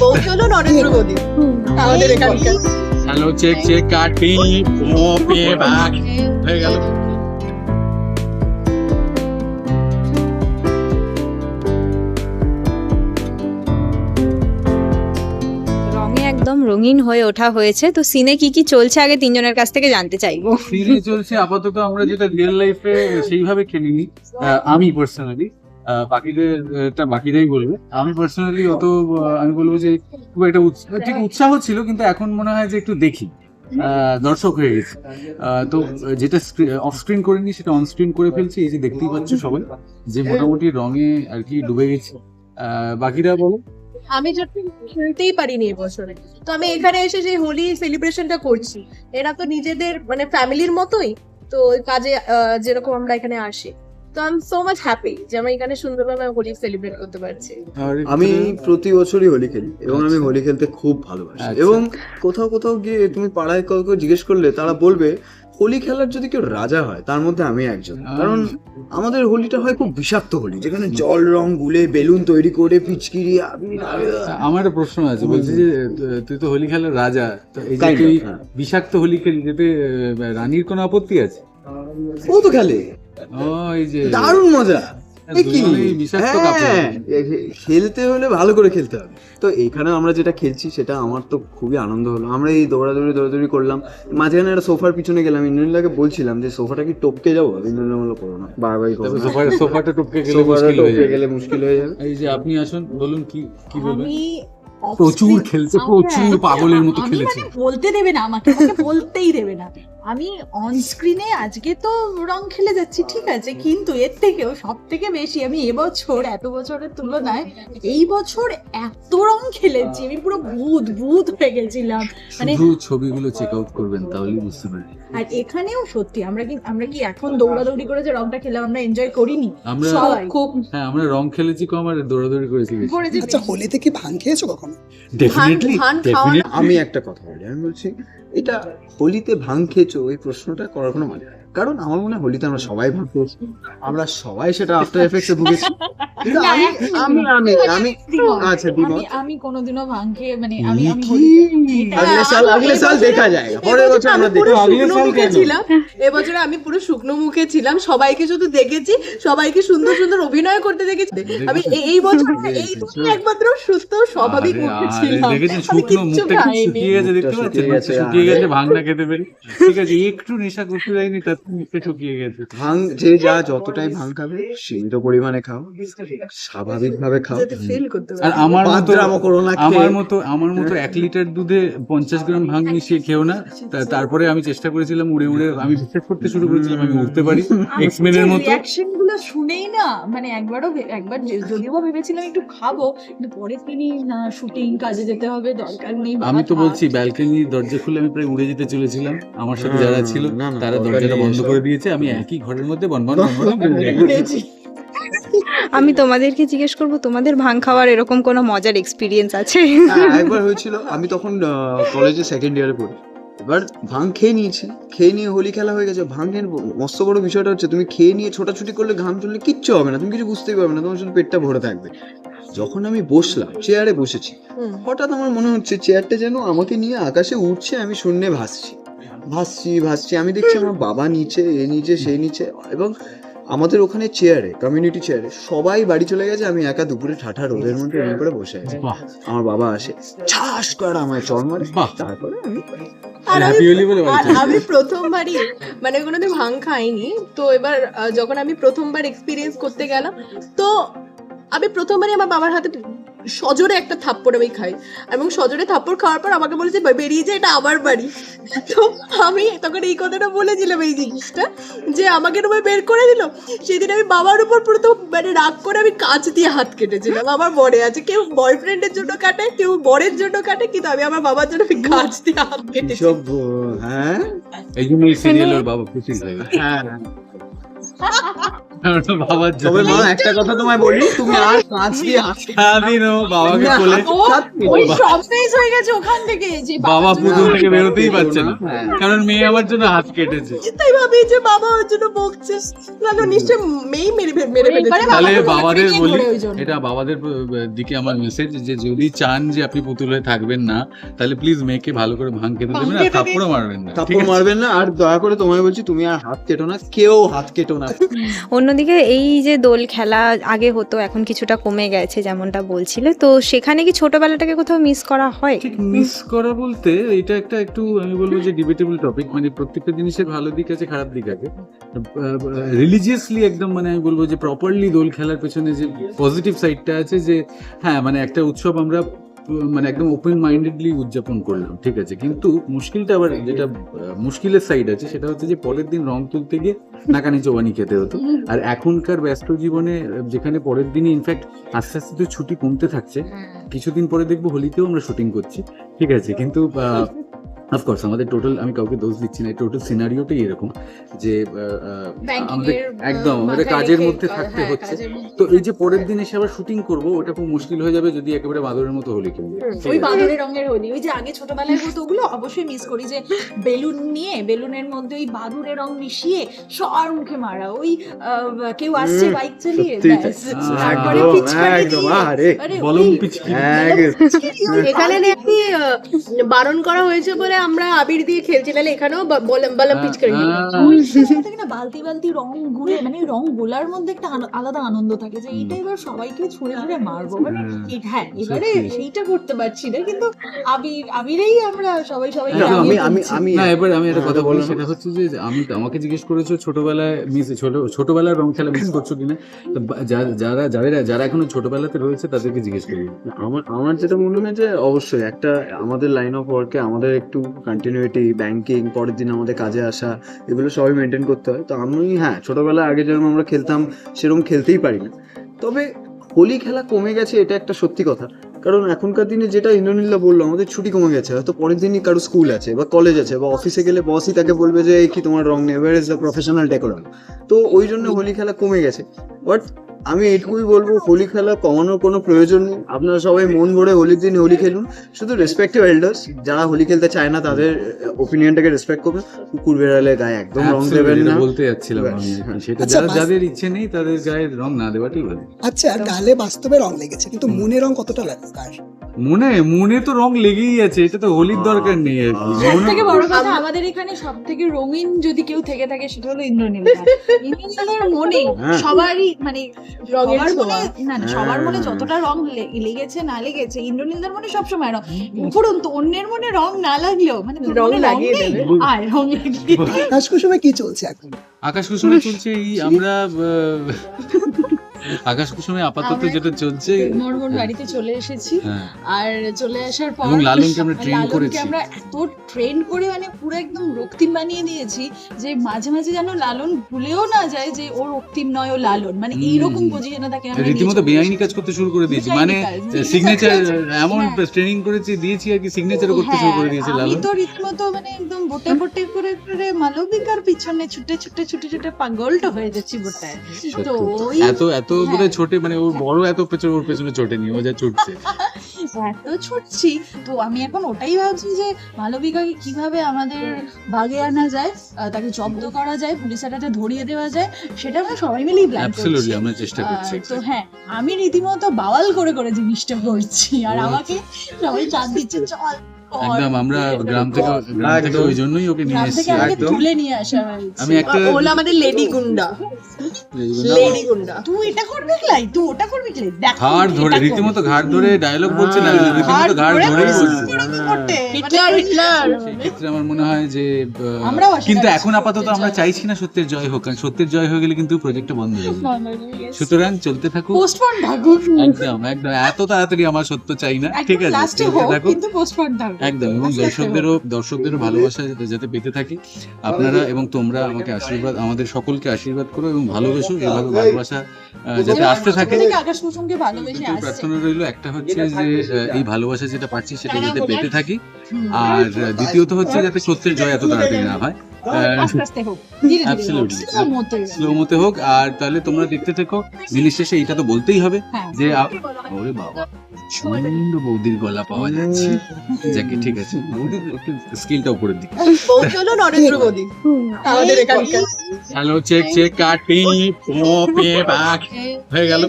বৌদি নরেন্দ্র মোদী আমাদের এখানকার। হ্যালো চেক চেক কাটি ও পে বাক হয়ে গেল। রঙে একদম রঙিন হয়ে ওঠা হয়েছে। তো সিনে কি কি চলছে আগে তিনজনের কাছ থেকে জানতে চাইব। সিনে চলছে আপাতত আমরা যেটা রিয়েল লাইফে সেইভাবে খেলিনি। আমি পার্সোনালি বাকিদের বাকিরাই বলবে। আমি পার্সোনালি অত আমি বলব যে খুব একটা ঠিক উৎসাহ ছিল, কিন্তু এখন মনে হয় যে একটু দেখি। দর্শক হয়ে গেছে। তো যেটা অফ স্ক্রিন করিনি, সেটা অন স্ক্রিন করে ফেলছি, এই যে দেখতেই পাচ্ছ সবাই, যে মোটামুটি রঙে আর কি ডুবে গেছি। বাকিরা বলো। আমি খেলতেই পারিনি এবছরে তো আমি এখানে এসে যে হোলি সেলিব্রেশনটা করছি, এরা তো নিজেদের মানে ফ্যামিলির মতোই, তো কাজে যেরকম আমরা এখানে আসি। তো I am so much happy যে আমি এখানে সুন্দরভাবে হোলি সেলিব্রেট করতে পারছি। আমি প্রতি বছরই হোলি খেলি এবং আমি হোলি খেলতে খুব ভালোবাসি। আচ্ছা। এবং কোথাও কোথাও গিয়ে তুমি পাড়ায় কাউকে জিজ্ঞেস করলে তারা বলবে হোলি খেলার যদি কেউ রাজা হয় তার মধ্যে আমি একজন। কারণ আমাদের হোলিটা হয় খুব বিষাক্ত হোলি যেখানে জল রং গুলে বেলুন তৈরি করে পিচকিরি আবির, আমার একটা প্রশ্ন আছে বলছি যে তুই তো হোলি খেলার রাজা এই যে তুই হ্যাঁ। বিষাক্ত হোলি খেলি যেতে রানীর কোনো আপত্তি আছে? ও তো খেলে। যে দারুণ মজা। হ্যাঁ, এ- খেলতে হলে ভালো করে খেলতে হবে। তো এখানে আমরা যেটা খেলছি সেটা আমার তো খুবই আনন্দ হলো। আমরা এই দৌড়াদৌড়ি দৌড়াদৌড়ি করলাম। মাঝখানে একটা সোফার পিছনে গেলাম। ইন্দ্রনীলাকে বলছিলাম যে সোফাটা কি টপকে যাব? ইন্দ্রনীলা বলল করো না বারবারই করো সোফাটা টপকে গেলে মুশকিল হয়ে টপকে যাবে। গেলে মুশকিল হয়ে যাবে। এই যে আপনি আসুন বলুন কি কি বলবেন? প্রচুর খেলছে প্রচুর হ্যাঁ, পাগলের মতো খেলেছে। মানে বলতে দেবে না আমাকে আমাকে বলতেই দেবে না। আমি অন স্ক্রিনে আজকে তো রং খেলে যাচ্ছি ঠিক আছে কিন্তু এর থেকেও সব থেকে বেশি আমি এবছর এত বছরের তুলনায় এই বছর এত রং খেলেছি আমি পুরো ভূত ভূত হয়ে গেছিলাম। মানে ছবিগুলো চেক আউট করবেন তাহলেই বুঝতে পারবেন। আর এখানেও সত্যি আমরা কি আমরা কি এখন দৌড়াদৌড়ি করে যে রংটা খেলাম আমরা এনজয় করিনি? আমরা খুব হ্যাঁ আমরা রং খেলেছি কম আর দৌড়াদৌড়ি করেছি আচ্ছা হোলিতে কি ভাং খেয়েছো কখনো? ডেফিনেটলি আমি একটা কথা বলি আমি বলছি এটা হোলিতে ভাং খেয়েছো এই প্রশ্নটা করার কোনো মানে। কারণ আমার মনে হয় হোলিতে আমরা সবাই ভাং খেয়েছি আমরা সবাই সেটা আফটার এফেক্টসে ভুগেছি। কিন্তু আমি আমি আমি আমি। আচ্ছা আমি আমি কোনোদিনও মানে আমি আমি আগলে সাল আগলে সাল দেখা যায়। পরের বছর আমরা আমি আগলে সাল ছিলাম। এবছরে আমি পুরো শুকনো মুখে ছিলাম। সবাইকে শুধু দেখেছি। সবাইকে সুন্দর সুন্দর অভিনয় করতে দেখেছি। আমি এই- এই বছর এই একমাত্র সুস্থ স্বাভাবিক মুখে ছিলাম। দেখেছেন শুকনো মুখটা শুকিয়ে গেছে দেখতে পাচ্ছেন? শুকিয়ে গেছে, শুকিয়ে গেছে ভাঙনা খেতে পেরে। ঠিক আছে একটু নেশা করতে যায়নি তার মুখটা শুকিয়ে গেছে। ভাং যে যা যতটাই ভাং খাবে সীমিত পরিমাণে খাও স্বাভাবিক ভাবে খাও। যাতে ফিল করতে আর আমার মতো। আমার মতো আমার মতো এক লিটার দুধে পঞ্চাশ গ্রাম ভাং মিশিয়ে খেও না। তারপরে আমি চেষ্টা করেছিলাম উড়ে উড়ে আমি বিশ্বাস করতে শুরু করেছিলাম আমি উঠতে পারি। এক্সমেনের মতো। রিয়াকশনগুলো শুনেই না মানে একবারও একবার যদিও বা ভেবেছিলাম একটু খাব কিন্তু পরে তিনি না শুটিং কাজে যেতে হবে দরকার নেই আমি তো বলছি ব্যালকনির দরজা খুলে আমি প্রায় উড়ে যেতে চলেছিলাম আমার সাথে যারা ছিল তারা দরজাটা বন্ধ করে দিয়েছে আমি একই ঘরের মধ্যে বনবন বনবন আমি তোমাদেরকে জিজ্ঞেস করব তোমাদের ভাং খাওয়ার এরকম কোনো মজার এক্সপিরিয়েন্স আছে হ্যাঁ, একবার হয়েছিল আমি তখন কলেজে সেকেন্ড ইয়ারে পড়ি এবার ভাং খেয়ে নিয়েছে খেয়ে নিয়ে হোলি খেলা হয়ে গেছে। ভাঙের মস্ত বড় বিষয়টা হচ্ছে তুমি খেয়ে নিয়ে ছোটাছুটি করলে ঘাম চললে কিচ্ছু হবে না তুমি কিছু বুঝতেই পারবে না তোমার শুধু পেটটা ভরে থাকবে। যখন আমি বসলাম চেয়ারে বসেছি হঠাৎ আমার মনে হচ্ছে চেয়ারটা যেন আমাকে নিয়ে আকাশে উঠছে আমি শূন্যে ভাসছি। ভাসছি ভাসছি আমি দেখছি আমার বাবা নিচে এ নিচে সে নিচে এবং আমাদের ওখানে চেয়ারে কমিউনিটি চেয়ারে সবাই বাড়ি চলে গেছে আমি একা দুপুরে ঠাঠা রোদের মধ্যে এমনি করে বসে আছি। আমার বাবা আসে ছাস করে আমায় চড় মারে বাহ। তারপরে আমি আর আমি- প্রথমবারই মানে কোনোদিন ভাং খাইনি। তো এবার যখন আমি প্রথমবার এক্সপিরিয়েন্স করতে গেলাম তো আমি প্রথমবারই আমার বাবার হাতে সজোরে একটা থাপ্পড় আমি খাই। এবং সজোরে থাপ্পড় খাওয়ার পর আমাকে বলেছে বেরিয়ে যায় এটা আমার বাড়ি। তো আমি তখন এই কথাটা বলেছিলাম এই জিনিসটা যে আমাকে রুমে বের করে দিল। সেদিন আমি বাবার উপর প্রথম মানে রাগ করে আমি কাঁচ দিয়ে হাত কেটেছিলাম। আমার মনে আছে কেউ বয়ফ্রেন্ডের জন্য কাটে কেউ বরের জন্য কাটে কিন্তু আমি আমার বাবার জন্য আমি কাঁচ দিয়ে হাত কেটেছি। সব হ্যাঁ? এই জন্য সিরিয়ালের বাবা খুশি হয়ে। গেছে। তবে মা একটা কথা তোমায় বলি তুমি আর কাঁচ দিয়ে হাসি সারাদিন ও বাবাকে কোলে ওই সারপ্রাইজ হয়ে গেছে ওখান থেকে যে বাবা পুতুল থেকে বেরোতেই পারছে না। কারণ মেয়ে আমার জন্য হাত কেটেছে। তাই ভাবি যে বাবা ওর জন্য বকছে। না নিশ্চয় মেয়ে মেরে মেরে ফেলেছে। তাহলে বাবাদের বলি। এটা দিকে আমার মেসেজ যে যদি চান যে আপনি পুতুল হয়ে থাকবেন না তাহলে প্লিজ মেয়েকে ভালো করে ভাঙ খেতে দেবেন আর থাপ্পড়ও মারবেন না ঠিক থাপ্পড় মারবেন না আর দয়া করে তোমায় বলছি তুমি আর হাত কেটো না কেউ হাত কেটো না। অন্যদিকে এই যে দোল খেলা আগে হতো, এখন কিছুটা কমে গেছে যেমনটা বলছিলে। তো সেখানে কি ছোটবেলাটাকে কোথাও মিস করা হয়? মিস করা বলতে এটা একটা একটু আমি বলব যে ডিবেটেবল টপিক মানে প্রত্যেকটা জিনিসের ভালো দিক আছে, খারাপ দিক আছে। রিলিজিয়াসলি একদম মানে আমি বলব যে প্রপারলি দোল খেলার পেছনে যে পজিটিভ সাইডটা আছে যে হ্যাঁ মানে একটা উৎসব আমরা মানে একদম ওপেন মাইন্ডেডলি উদযাপন করলাম ঠিক আছে? কিন্তু মুশকিলটা আবার যেটা মুশকিলের সাইড আছে সেটা হচ্ছে যে পরের দিন রং তুলতে গিয়ে নাকানি চোবানি খেতে হতো। আর এখনকার ব্যস্ত জীবনে যেখানে পরের দিনই ইনফ্যাক্ট আস্তে আস্তে তো ছুটি কমতে থাকছে। কিছুদিন পরে দেখব হোলিতেও আমরা শুটিং করছি ঠিক আছে? কিন্তু অফকোর্স আমাদের টোটাল আমি কাউকে দোষ দিচ্ছি না টোটাল সিনারিওটাই এরকম যে আমাদের একদম আমাদের কাজের মধ্যে থাকতে হচ্ছে। তো এই যে পরের দিন এসে আবার শুটিং করব ওটা খুব মুশকিল হয়ে যাবে যদি একেবারে বাদরের মতো হোলি খেলি ওই বাদুড়ের রঙের হোলি। ওই যে আগে ছোটবেলায় হতো ওগুলো অবশ্যই মিস করি যে বেলুন নিয়ে বেলুনের মধ্যে ওই বাদুড়ের রং মিশিয়ে সবার মুখে মারা। ওই আহ, কেউ আসছে বাইক চালিয়ে। তারপরে একদম, পিচকারি এখানে নাকি আহ, বারণ করা হয়েছে বলে আমরা আবির দিয়ে খেলছি নাহলে এখানেও বলম বলম পিচকারি। থেকে না বালতি বালতি রং গুলে মানে রং গোলার মধ্যে একটা আলাদা আনন্দ থাকে যে এইটা এবার সবাইকে ছুঁড়ে ছুঁড়ে মারবো। মানে হ্যাঁ এবারে সেইটা করতে পারছি না কিন্তু আবির আবিরেই আমরা সবাই সবাই আমি আমি আমি না এবার আমি একটা হ্যাঁ, কথা বলি বলো না। সেটা হচ্ছে যে আমি আমাকে জিজ্ঞেস করেছ ছোটবেলায় মিস ছোট ছোটবেলার রং খেলা মিস করছ কিনা? যারা যারা যারা এখনও ছোটবেলাতে রয়েছে তাদেরকে জিজ্ঞেস করি। আমার আমার যেটা মনে হয় যে অবশ্যই একটা আমাদের লাইন অফ ওয়ার্কে আমাদের একটু কন্টিনিউটি ব্যাংকিং পরের দিন আমাদের কাজে আসা এগুলো সবই মেনটেন করতে হয়। তো আমি হ্যাঁ ছোটোবেলায় আগে যেরকম আমরা খেলতাম সেরকম খেলতেই পারি না। তবে হোলি খেলা কমে গেছে এটা একটা সত্যি কথা। কারণ এখনকার দিনে যেটা ইন্দ্রনীলদা বলল আমাদের ছুটি কমে গেছে। হয়তো পরের দিনই কারও স্কুল আছে বা কলেজ আছে বা অফিসে গেলে বসই তাকে বলবে যে এই কি তোমার রং নেই where is the professional decorum তো ওই জন্য হোলি খেলা কমে গেছে। বাট আমি এটুকুই বলব হোলি খেলা কমানোর কোনো প্রয়োজন নেই। আপনারা সবাই মন ভরে হোলির দিন হোলি খেলুন। শুধু রেসপেক্টিভ এল্ডার্স যারা হোলি খেলতে চায় না তাদের ওপিনিয়নটাকে রেসপেক্ট করবেন। কুকুর বেড়ালে গায়ে একদম রং দেবেন না। বলতে যাচ্ছিলাম আমি। হ্যাঁ। সেটা আচ্ছা, যারা যাদের ইচ্ছে নেই তাদের গায়ে রং না দেওয়াটাই ভালো। আচ্ছা গালে বাস্তবে রং লেগেছে কিন্তু মনে রং কতটা লাগে মনে মনে তো রং লেগেই আছে এটা তো হোলির দরকার নেই আর কি। সব থেকে বড় কথা আমাদের এখানে সব থেকে রঙিন যদি কেউ থেকে থাকে সেটা হলো ইন্দ্রনীল ইন্দ্রনীলের মনে হ্যাঁ। সবারই মানে রঙের সবার মনে না না সবার মনে হ্যাঁ। যতটা রং লেগেছে না লেগেছে ইন্দ্রনীলদের মনে সবসময় রং। উপরন্তু অন্যের মনে রং না লাগলেও মানে রং লাগিয়ে দেবে। আয় রং লাগিয়ে আকাশ কুসুমে কি চলছে এখন? আকাশ কুসুমে চলছে এই আমরা আকাশ কুসুমে আপাতত যেটা চলছে মোর বাড়িতে চলে এসেছি। হ্যাঁ। আর চলে আসার পর এবং লালনকে আমরা লালনকে করেছি। আমরা এত ট্রেন করে মানে পুরো একদম রক্তিম বানিয়ে দিয়েছি যে মাঝে মাঝে যেন লালন ভুলেও না যায় যে ওর রক্তিম নয় ও লালন। মানে। এইরকম পজিশনে তাকে আমরা রীতিমতো বেআইনি কাজ করতে শুরু করে দিয়েছি। মানে সিগনেচার এমন হ্যাঁ। ট্রেনিং করেছি দিয়েছি আর কি সিগনেচারও করতে শুরু করে দিয়েছে হ্যাঁ, আমি লালন তো রীতিমতো মানে একদম বোটে বোটে করে করে মালবিকার পিছনে ছুটে ছুটে ছুটে ছুটে পাগলটা হয়ে যাচ্ছি বোটায় তো ওই এত এত বোধহয় ছোটে মানে ওর বড় এত পেছনে ওর পেছনে ও যা ছুটছে। এত ছুটছি। তো আমি এখন ওটাই ভাবছি যে মালবিকাকে কীভাবে আমাদের বাগে আনা যায় তাকে জব্দ করা যায় পুলিশের হাতে ধরিয়ে দেওয়া যায় সেটা আমরা সবাই মিলেই প্ল্যান করছি। অ্যাবসলিউটলি আমরা চেষ্টা করছি তো হ্যাঁ আমি রীতিমতো বাওয়াল করে করে জিনিসটা করছি। আর আমাকে সবাই চাপ দিচ্ছে চল। একদম আমরা গ্রাম থেকে গ্রাম থেকে ওই জন্যই ওকে নিয়ে এসেছি একদম। তুলে নিয়ে আসা হয়েছে। আমি একটা ও আমাদের লেডি গুন্ডা। লেডি গুন্ডা। তুই এটা করবি ক্লাই তুই ওটা করবি ক্লাই দেখ ঘাড় ধরে রীতিমতো ঘাড় ধরে ডায়লগ বলছে না। রীতিমতো ঘাড় ধরেই বলছে। Hitler Hitler. ক্ষেত্রে আমার মনে হয় যে কিন্তু এখন আপাতত আমরা চাইছি না সত্যের জয় হোক কারণ সত্যের জয় হয়ে গেলে কিন্তু প্রজেক্টটা বন্ধ হয়ে যাবে। সুতরাং চলতে থাকুক। পোস্টপন থাকুক। একদম একদম। এত তাড়াতাড়ি আমার সত্য চাই না। ঠিক আছে চলতে থাকুক। কিন্তু পোস্টপন থাকুক। একদম এবং আস্তে আস্তে দর্শকদেরও দর্শকদেরও ভালোবাসা যাতে পেতে থাকি। আপনারা এবং তোমরা আমাকে আশীর্বাদ আমাদের সকলকে আশীর্বাদ করো এবং ভালোবেসো এভাবে ভালোবাসা যাতে আসতে থাকে। প্রার্থনা রইল একটা হচ্ছে যে এই ভালোবাসা যেটা পাচ্ছি সেটা যাতে পেতে থাকি। আর দ্বিতীয়ত হচ্ছে যাতে সত্যের জয় এত তাড়াতাড়ি না হয়। হোক আর তাহলে তোমরা দেখতে থেকো দিনের শেষে এটা তো বলতেই হবে হ্যাঁ। যে ওরে বাবা। সুন্দর বৌদির গলা পাওয়া যাচ্ছে। যাকে ঠিক আছে। বৌদির স্কিলটা উপরের দিকে বৌদি নরেন্দ্র মোদী আমাদের এখানকার। হ্যালো চেক চেক কাটি পি পে পাক হয়ে গেল।